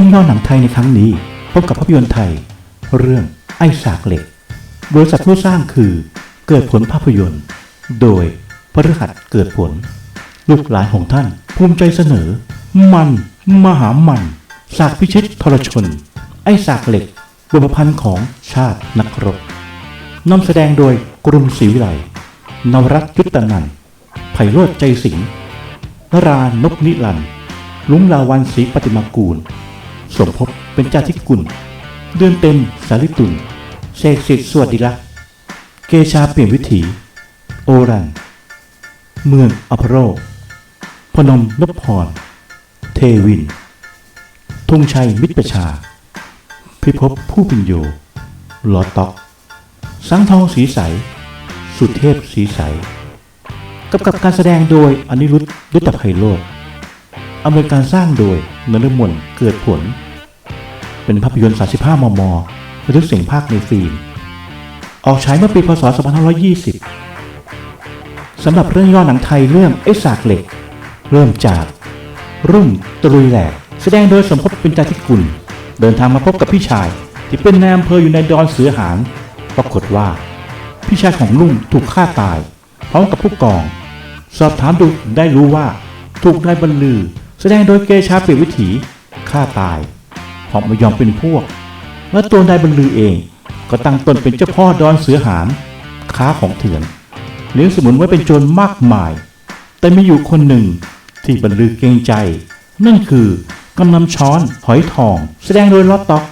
รื่องย่อหนังไทยในครั้งนี้ พบกับภาพยนตร์ไทย เรื่องไอ้สากเหล็ก บริษัทผู้สร้างคือเกิดผลภาพยนตร์ โดยพฤหัสเกิดผล ลูกหลานของท่าน ภูมิใจเสนอ มัน มหามันสากพิชิตทรชน ไอ้สากเหล็กบทประพันธ์ของชาตินักรบนำแสดงโดยกรุงศรีวิไลนวรัตยุตตนันท์ไพโรจน์ใจสิงห์นรานพนิรันดร์ลุงลาวันศรีปฏิมากูล สมภพเป็นเจ้าธิกุล เดือนเต็มสาริตุลเสกสิทธิ์สวัสดิละเกชาเปลี่ยนวิถี โอรันเมืองอภโรพนมนพพร เทวินธงชัยมิตรประชา พิภพผู้ปิญโยลอตอก สังทองสีใส สุเทพสีใสกับกับการแสดงโดยอนิรุตยุตธไพโรธ อำนวยการสร้างโดยนรมนเกิดผล เป็นภาพยนตร์ 35 มมบันทึกเสียงภาคในฟิล์ม ออกฉายเมื่อปีพศ 2520 สำหรับเรื่องย่อหนังไทยเรื่องไอ้สากเหล็ก เริ่มจาก รุ่งตรุยแหลก แสดงโดยสมภพเป็นจาธิกุล เดินทางมาพบกับพี่ชาย ที่เป็นนายอำเภออยู่ในดอนเสือหาง ปรากฏว่า พี่ชายของลุงถูกฆ่าตาย พร้อมกับผู้กอง สอบถามดูได้รู้ว่า ถูกนายบรรลือ แสดงโดยเกชาเปลี่ยนวิถีฆ่าตายเพราะไม่ยอมเป็นพวก และตัวนายบรรลือเองก็ตั้งตนเป็นเจ้าพ่อดอนเสือหามค้าของเถื่อนเลี้ยงสมุนไว้เป็นโจรมากมาย แต่มีอยู่คนหนึ่งที่บรรลือเกรงใจ นั่นคือกำนันช้อนหอยทอง แสดงโดยลอตต็อก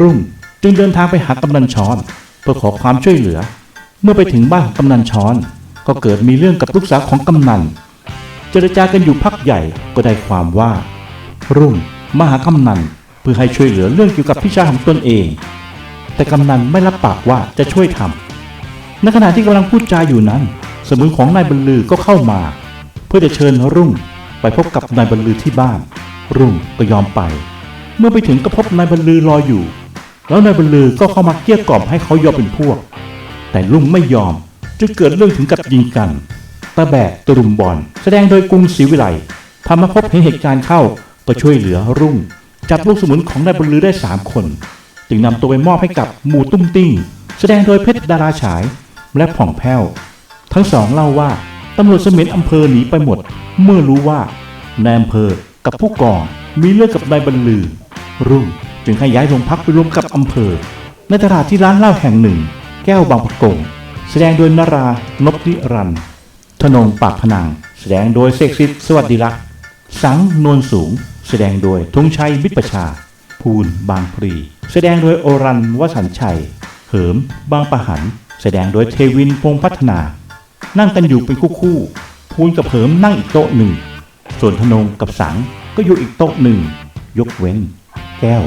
รุ่งจึงเดินทางไปหากำนันช้อนเพื่อขอความช่วยเหลือ เมื่อไปถึงบ้านของกำนันช้อน ก็เกิดมีเรื่องกับลูกสาวของกำนัน จรจากันอยู่พักใหญ่ก็ได้ความว่า รุ่งมาหากำนันเพื่อให้ช่วยเหลือเรื่องเกี่ยวกับพี่ชายของตนเอง แต่กำนันไม่รับปากว่าจะช่วยทำในขณะที่กำลังพูดจาอยู่นั้น สมุนของนายบรรลือก็เข้ามา เพื่อจะเชิญรุ่งไปพบกับนายบรรลือที่บ้าน รุ่งก็ยอมไป เมื่อไปถึงก็พบนายบรรลือรออยู่ แล้วนายบรรลือก็เข้ามาเกลี้ยกล่อมให้เขายอมเป็นพวก แต่ลุงไม่ยอมจึงเกิดเรื่องถึงกับยิงกัน ตาแบกตะรุมบอลแสดงโดยกรุงศรีวิไลทำมาพบเห็นเหตุการณ์เข้าก็ช่วยเหลือรุ่ง จับลูกสมุนของนายบรรลือได้สามคน จึงนำตัวไปมอบให้กับหมู่ตุ้มติ้ง แสดงโดยเพชรดาราฉายและผ่องแผ้ว ทั้งสองเล่าว่าตำรวจเสมียนอำเภอหนีไปหมด เมื่อรู้ว่านายอำเภอกับผู้กองมีเรื่องกับนายบรรลือ รุ่งจึงให้ย้ายโรงพักไปรวมกับอำเภอ ในตลาดที่ร้านเหล้าแห่งหนึ่ง แก้วบางประกง แสดงโดยนารานพนิรันดร์ ธนงปากพนัง แสดงโดยเสกสิทธิ์สวัสดิลักษ์สังนวลสูง แสดงโดยธงชัยมิตรประชา ภูลบางพลีแสดงโดยโอรันวสันชัย เหิม บางประหัน แสดงโดยเทวินพงพัฒนา นั่งกันอยู่เป็นคู่คู่ภูลกับเหิมนั่งอีกโต๊ะหนึ่ง ส่วนธนงกับสังก็อยู่อีกโต๊ะหนึ่ง ยกเว้น แก้ว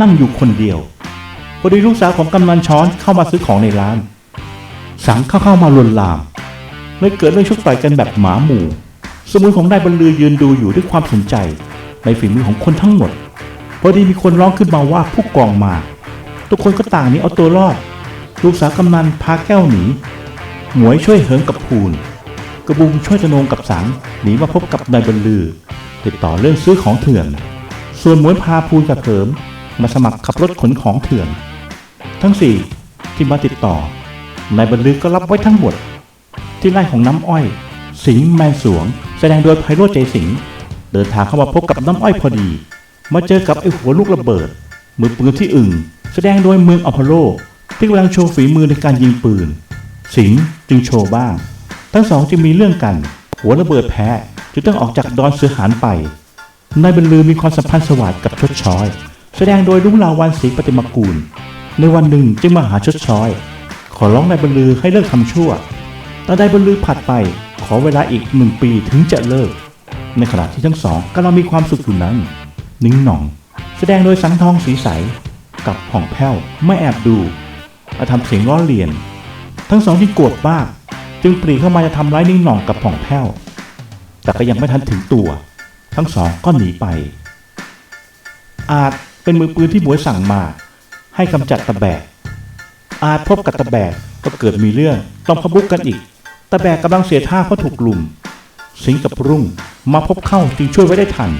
นั่งอยู่คนเดียวพอดีลูกสาวของกำนันช้อนเข้ามาซื้อของในร้าน สังเข้าเข้ามาลวนลาม เลยเกิดเรื่องชกต่อยกันแบบหมาหมู่ สมุนของนายบรรลือยืนดูอยู่ด้วยความสนใจ ในฝีมือของคนทั้งหมด พอดีมีคนร้องขึ้นมาว่าผู้กองมา ทุกคนก็ต่างนี้เอาตัวรอด ลูกสาวกำนันพาแก้วหนี หมวยช่วยเหิงกับภูลกระบุงช่วยตะนงกับสังหนีมาพบกับนายบรรลือ ติดต่อเรื่องซื้อของเถื่อน ส่วนหมวยพาภูลกับเหิมมาสมัครขับรถขนของเถื่อน ทั้งสี่ที่มาติดต่อนายบรรลือก็รับไว้ทั้งหมด ที่ไร่ของน้ำอ้อย สิงห์แมนสวง แสดงโดยไพโรจน์ใจสิงห์เดินทางเข้ามาพบกับน้ำอ้อยพอดี มาเจอกับไอ้หัวลูกระเบิด มือปืนที่อึ่งแสดงโดยเมืองอพอลโลที่กำลังโชว์ฝีมือในการยิงปืน สิงห์จึงโชว์บ้าง ทั้งสองจึงมีเรื่องกัน หัวระเบิดแพ้จึงต้องออกจากดอนเสือหานไปนายบรรลือมีความสัมพันธ์สวัสดิ์กับชดช้อย แสดงโดยลุงลาวันศรีปฏิมากูล ในวันหนึ่งจึงมาหาชดช้อย ขอร้องนายบรรลือให้เลิกทำชั่ว แต่นายบรรลือผัดไป ขอเวลาอีกหนึ่งปีถึงจะเลิก ในขณะที่ทั้งสองกำลังมีความสุขอยู่นั้น นิ้งหน่อง แสดงโดยสังทองสีใส กับผ่องแผ้วไม่แอบดูอาทำเสียงล้อเลียน ทั้งสองที่โกรธมาก จึงปรีเข้ามาจะทำร้ายนิ่งหน่องกับผ่องแผ้ว แต่ก็ยังไม่ทันถึงตัว ทั้งสองก็หนีไป อาจเป็นมือปืนที่หมวยสั่งมา ให้กำจัดตะแบกอาจพบกับตะแบกก็เกิดมีเรื่องต้องพบุกกันอีก ตะแบกกำลังเสียท่าเพราะถูกลุม สิงกับรุ่งมาพบเข้าจึงช่วยไว้ได้ทัน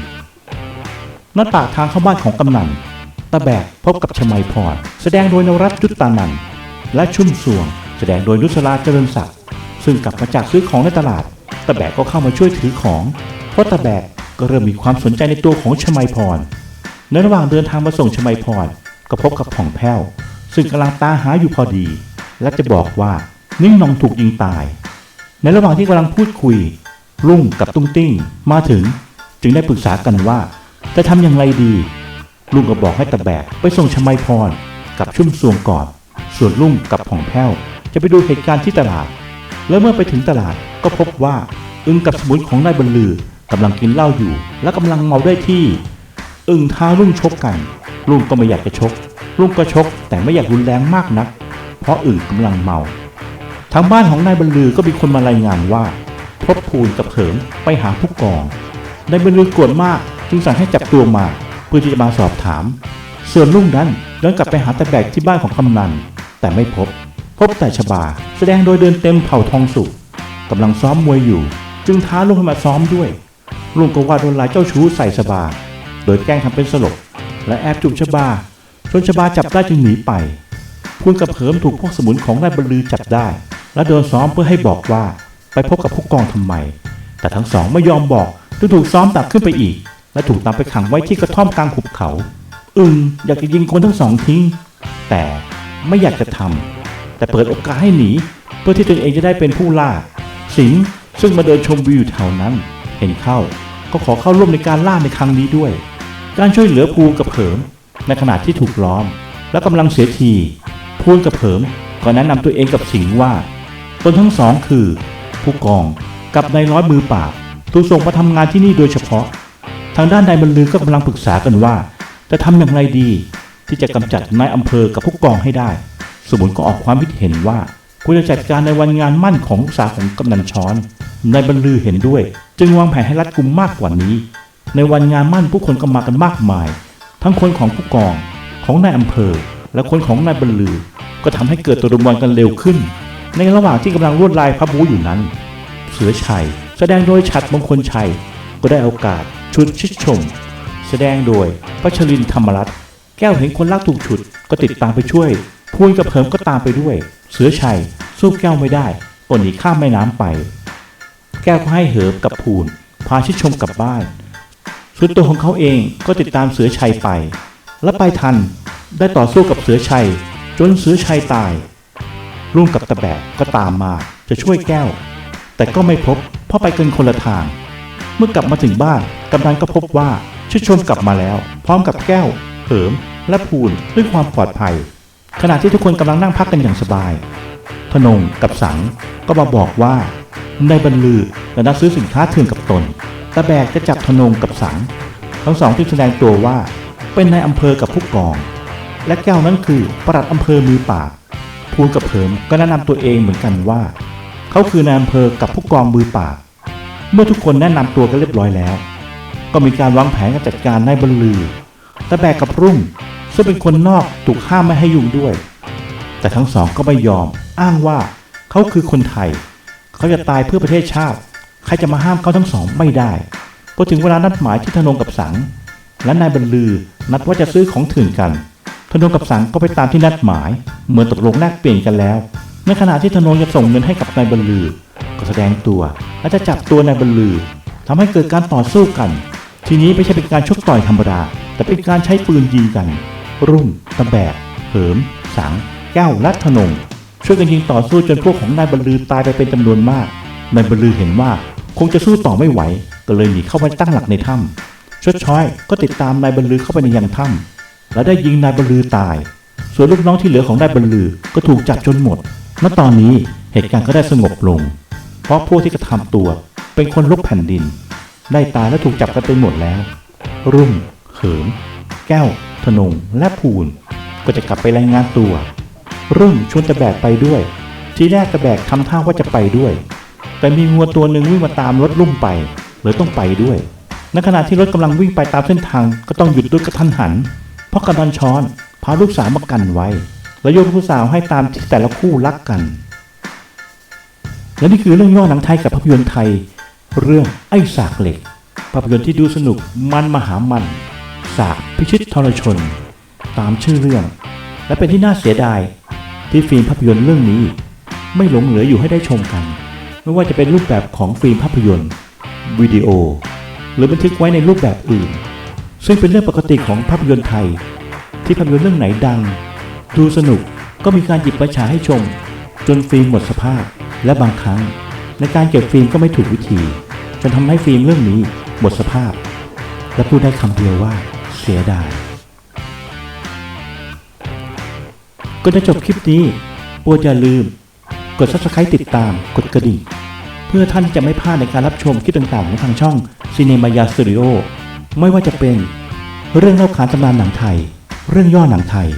ณปากทางเข้าบ้านของกำนันตะแบกพบกับชมัยพรแสดงโดยนรัตน์ยุตตานันและชุ่มสวง แสดงโดยนุสราเจริญศักดิ์ซึ่งกลับมาจากซื้อของในตลาดตะแบกก็เข้ามาช่วยถือของ เพราะตะแบกก็เริ่มมีความสนใจในตัวของชมัยพรในระหว่างเดินทางมาส่งชมัยพรก็พบกับผ่องแผ้ว ซึ่งกำลังตาหาอยู่พอดี และจะบอกว่านิ่งนองถูกยิงตาย ในระหว่างที่กำลังพูดคุยลุงกับตุ้งติ้งมาถึง จึงได้ปรึกษากันว่า จะทำอย่างไรดี ลุงก็บอกให้ตะแบกไปส่งชมัยพรกับชุ่มสวงก่อน ส่วนลุงกับผ่องแผ้ว จะไปดูเหตุการณ์ที่ตลาด แล้วเมื่อไปถึงตลาดก็พบว่าอึงกับสมุนของนายบรรลือกำลังกินเหล้าอยู่ และกำลังเมาได้ที่ อึงท้าลุงชกกันลุงก็ไม่อยากจะชกลุงก็ชกแต่ไม่อยากรุนแรงมากนัก เพราะอึงกำลังเมา ทางบ้านของนายบรรลือก็มีคนมารายงานว่าพบภูลกับเขิมไปหาผู้กองนายบรรลือโกรธมากจึงสั่งให้จับตัวมาเพื่อที่จะมาสอบถาม ส่วนลุงนั้นย้อนกลับไปหาตะแบกที่บ้านของกำนัน แต่ไม่พบ พบแต่ชบา แสดงโดยเดินเต็มเผ่าทองสุกกำลังซ้อมมวยอยู่ จึงท้าลุงให้มาซ้อมด้วยลุงก็ว่าโดนลายเจ้าชู้ใส่ชบา โดยแกล้งทำเป็นสลบและแอบจูบชบาจนชบาจับได้จึงหนีไปพูนกับเหิมถูกพวกสมุนของนายบรรลือจับได้ และโดนซ้อมเพื่อให้บอกว่าไปพบกับผู้กองทำไม แต่ทั้งสองไม่ยอมบอกจึงถูกซ้อมตักขึ้นไปอีก และถูกตามไปขังไว้ที่กระท่อมกลางหุบเขา อึงอยากจะยิงคนทั้งสองทิ้ง แต่ไม่อยากจะทำแต่เปิดโอกาสให้หนี เพื่อที่ตนเองจะได้เป็นผู้ล่า สิงห์ซึ่งมาเดินชมวิวอยู่แถวนั้น เห็นเข้าก็ขอเข้าร่วมในการล่าในครั้งนี้ด้วย การช่วยเหลือภูกับเผิม ในขณะที่ถูกล้อม และกำลังเสียทีพูนกับเผิมก็แนะนำตัวเองกับสิงห์ว่า ตนทั้งสองคือ ผู้กองกับนายร้อยมือปราบถูกส่งมาทำงานที่นี่โดยเฉพาะ ทางด้านนายบรรลือก็กำลังปรึกษากันว่า จะทำอย่างไรดี ที่จะกำจัดนายอำเภอกับผู้กองให้ได้ สมุนก็ออกความคิดเห็นว่าควรจะจัดการในวันงานมั่นของลูกสาวของกำนันช้อนนายบรรลือเห็นด้วย จึงวางแผนให้รัดกุมมากกว่านี้ ในวันงานมั่นผู้คนก็มากันมากมาย ทั้งคนของผู้กองของนายอำเภอ และคนของนายบรรลือ ก็ทำให้เกิดตัวรมวันกันเร็วขึ้น ในระหว่างที่กำลังลวดลายพระบูอยู่นั้น เสือชัย แสดงโดยฉัดมงคลชัย ก็ได้โอกาสชุดชิดชม แสดงโดยพัชรินธรรมรัตน์แก้วเห็นคนรักถูกฉุดก็ติดตามไปช่วยพูนกับเหิมก็ตามไปด้วย เสือชัยสู้แก้วไม่ได้ก็หนีข้ามแม่น้ำไป แก้วก็ให้เหิมกับพูนพาชิดชมกลับบ้านส่วนตัวของเขาเองก็ติดตามเสือชัยไป และไปทันได้ต่อสู้กับเสือชัย จนเสือชัยตาย ลุงกับตะแบกก็ตามมาจะช่วยแก้ว แต่ก็ไม่พบเพราะไปกันคนละทาง เมื่อกลับมาถึงบ้านกำนันก็พบว่าชุดชมกลับมาแล้ว พร้อมกับแก้วเหิม และพูนด้วยความปลอดภัย ขณะที่ทุกคนกำลังนั่งพักกันอย่างสบายธนงกับสังก็มาบอกว่าในบรรลือและนัดซื้อสินค้าเถื่อนกับตนตะแบกจะจับธนงกับสังทั้งสองที่แสดงตัวว่าเป็นนายอำเภอกับผู้กอง และแก้วนั้นคือประหลัดอำเภอมือป่าบ พูนกับเหิมก็แนะนำตัวเองเหมือนกันว่า เขาคือนายอำเภอกับผู้กองมือป่า เมื่อทุกคนแนะนำตัวกันเรียบร้อยแล้ว ก็มีการวางแผนการจัดการนายบรรลือตะแบกกับรุ่งซึ่งเป็นคนนอกถูกห้ามไม่ให้ยุ่งด้วย แต่ทั้งสองก็ไม่ยอมอ้างว่าเขาคือคนไทย เขาจะตายเพื่อประเทศชาติ ใครจะมาห้ามเขาทั้งสองไม่ได้พอถึงเวลานัดหมายที่ธนงกับสัง และนายบรรลือนัดว่าจะซื้อของถื่นกัน ธนงกับสังก็ไปตามที่นัดหมายเหมือนตกลงแลกเปลี่ยนกันแล้ว ในขณะที่ธนงจะส่งเงินให้กับนายบรรลือ ก็แสดงตัวและจะจับตัวนายบรรลือทำให้เกิดการต่อสู้กัน ทีนี้ไม่ใช่เป็นการชกต่อยธรรมดา แต่เป็นการใช้ปืนยิงกัน รุ่งตะแบกเหิม สัง แก้วและธนงช่วยกันยิงต่อสู้จนพวกของนายบรรลือตายไปเป็นจำนวนมาก นายบรรลือเห็นว่าคงจะสู้ต่อไม่ไหว ก็เลยหนีเข้าไปตั้งหลักในถ้ำชดช้อยก็ติดตามนายบรรลือเข้าไปในยังถ้ำ และได้ยิงนายบรรลือตาย ส่วนลูกน้องที่เหลือของนายบรรลือก็ถูกจับจนหมด ณ ตอนนี้เหตุการณ์ก็ได้สงบลง เพราะพวกที่กระทำตัวเป็นคนลุกแผ่นดิน ได้ตายและถูกจับกันไปหมดแล้ว รุ่งเขิม แก้ว ธนง และภูนก็จะกลับไปรายงานตัว รุ่งชวนตะแบกไปด้วย ทีแรกตะแบกทำท่าว่าจะไปด้วย แต่มีงัวตัวหนึ่งวิ่งมาตามรถลุ่มไปเลยต้องไปด้วย ในขณะที่รถกำลังวิ่งไปตามเส้นทางก็ต้องหยุดด้วยกระทันหัน พราะกำนันช้อนพาลูกสาวมากันไว้ แล้วโยนผู้สาวให้ตามที่แต่ละคู่รักกัน และนี่คือเรื่องย่อหนังไทยกับภาพยนตร์ไทย เรื่องไอ้สากเหล็ก ภาพยนตร์ที่ดูสนุกมันมหามัน สากพิชิตทรชน ตามชื่อเรื่อง และเป็นที่น่าเสียดาย ที่ฟิล์มภาพยนตร์เรื่องนี้ ไม่หลงเหลืออยู่ให้ได้ชมกัน ไม่ว่าจะเป็นรูปแบบของฟิล์มภาพยนตร์วิดีโอ หรือบันทึกไว้ในรูปแบบอื่น ซึ่งเป็นเรื่องปกติของภาพยนตร์ไทย ที่ภาพยนตร์เรื่องไหนดัง ดูสนุกก็มีการหยิบมาฉายให้ชม จนฟิล์มหมดสภาพ และบางครั้ง ในการเก็บฟิล์มก็ไม่ถูกวิธี จนทำให้ฟิล์มเรื่องนี้หมดสภาพ และพูดได้คำเดียวว่า เสียดายก็จะจบคลิปนี้โปรดอย่าลืม กด subscribe ติดตามกดกระดิ่ง เพื่อท่านจะไม่พลาดในการรับชมคลิปต่างๆของทางช่อง Cinemaya Studio ไม่ว่าจะเป็นเรื่องเล่าขานตำนานหนังไทย เรื่องย่อหนังไทย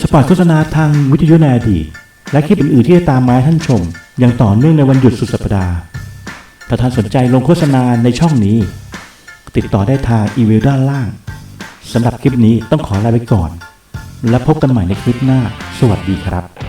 สปอตโฆษณาทางวิทยุในอดีต และคลิปอื่นๆที่จะตามมาให้ท่านชม อย่างต่อเนื่องในวันหยุดสุดสัปดาห์ ถ้าท่านสนใจลงโฆษณาในช่องนี้ ติดต่อได้ทางอีเมลด้านล่างสำหรับคลิปนี้ต้องขอลาไปก่อน และพบกันใหม่ในคลิปหน้า สวัสดีครับ